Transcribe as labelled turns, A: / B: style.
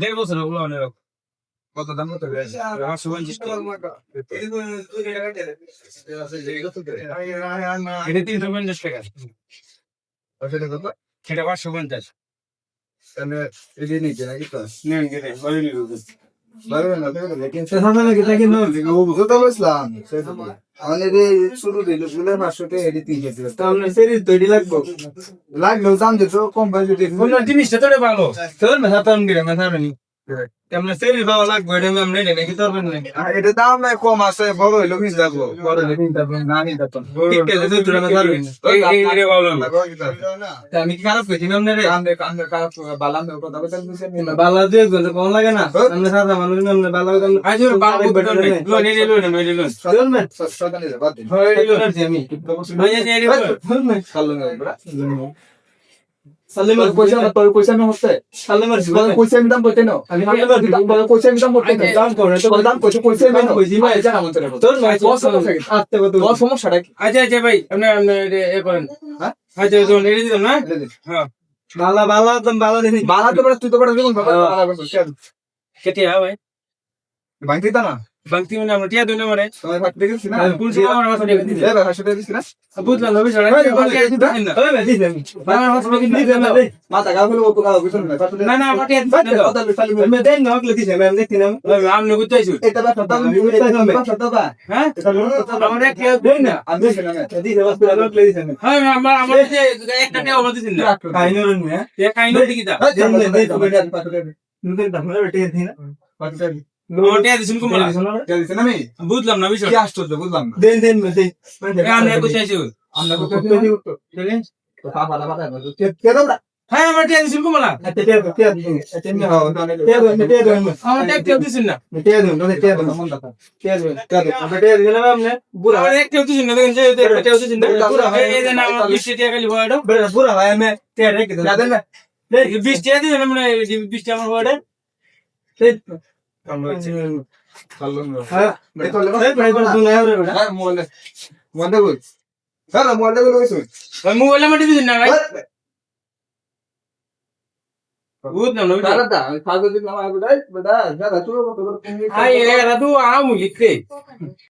A: দেড় বছর ওগুলো অনেক
B: কত দাম কত
A: এটা তিনশো পঞ্চাশ টাকা।
B: সেটা
A: পাঁচশো পঞ্চাশ।
B: তাহলে শুরু দিলগুলো পাঁচশো টাকা এটি তিন কেজি তাহলে সেরি তৈরি লাগবো। লাগলেও দাম দিত কম
A: পাইছো জিনিসটা তো ভালো?
B: তোর মেথা তাম গিয়ে মেথা
A: তেমন সেরি ভালো লাগবে এটা আমি নেই নাকি তোর নাকি?
B: এটা দাম নাই কম আছে বড় হইল কিনতে যাব বড় হইল কিনতে যাব না নিতে তো ঠিক আছে তুই তোরা মেথা রবি
A: এই রে ভালো
B: আমি কি খারাপ কইছি না রে কান্দে কান্দে খারাপ বালাম কথা কথা বুঝছেন
C: বালা দিয়ে গেলে কম লাগে না। আমরা সাদা মানুষ আমরা বালা দাম
A: আজ ওর বাবা বেটার নেই লো নেই লো না? মেরে লো
B: সদন সদন বাদ দিন।
C: হয় এলো আমি।
A: ভাই এই রে
B: খালো না। বড়া।
C: সালেমার
B: পয়সা তোর পয়সা না হচ্ছে
C: সালেমার
B: বল পয়সা আমি দাম করতে নাও। আমি বল পয়সা আমি দাম করতে নাও।
C: দাম করে তো
B: বল দাম পয়সা পয়সা আমি নাও।
C: কইছি ভাই,
B: জানা তোর
C: তোর ভাই
B: তোর সমস্যা কি
C: কত
B: তোর সমস্যাটা কি?
A: আচ্ছা আচ্ছা ভাই আপনি আপনি এ করেন।
B: হ্যাঁ?
A: আচ্ছা তো নেড়ে দিলাম না? হ্যাঁ।
C: বালা বালা দাম বালা দিনি
B: বালা তো তুই তো বড় বালা বড়
A: কেটে হ্যাঁ ভাই?
B: না।
A: বাংতি মানে আমরা টিয়া দুই নম্বরে।
B: তোমার ভাত দেখছিস না।
A: কোন সময় আমার দিয়ে দিতে
B: এ ভাই হাসতে দিছিস না।
A: বুঝলাম না
C: ওই ভাই দিছি আমি
A: আমার মাথা দিয়ে দিতে না?
B: মাথা গা হলো ও গা বুঝছ না
A: না না পাঠিয়ে দিতে না।
B: কথা ফালি
C: আমি দেন না হকলে দিছি আমি দেখছি না
A: আমি গুতে আইছি
B: এটা ব্যাপার দাম এটা দাবা
A: হ্যাঁ আমরা কেউ দেই না।
B: আমি দেখি না
C: দিছি বাস করে হকলে দিছি আমি
A: হ্যাঁ আমার আমার যে একটা টিয়া আমার দিছেন না।
C: আইনোর নে
A: এ কাইনো দিকি দা
C: দেন দেন। দেন নুকে দাম না বেটে দিছি না।
A: আমার টিয়া দিছেন কুমলা বুঝলাম না
C: দেন দেন দেন
A: আমরা গুতে আইছি হ্যাঁ আমার টিয়া দিছেন কুমলা আমার টিয়া কেউ দিছেন না আমার এক কেউ দিছেন না দেখেন যে টিয়া দিছেন না এই যে না আমার বিশ টিয়া খালি ভয়টা বিশ টিয়া দিছেন আমরা বিশ টিয়া আমার ভয়টা ওই মোবাইল আমার দিছেন না ভাই বুঝলাম না বিষয়টা। আই এরা তো আমু লিখতে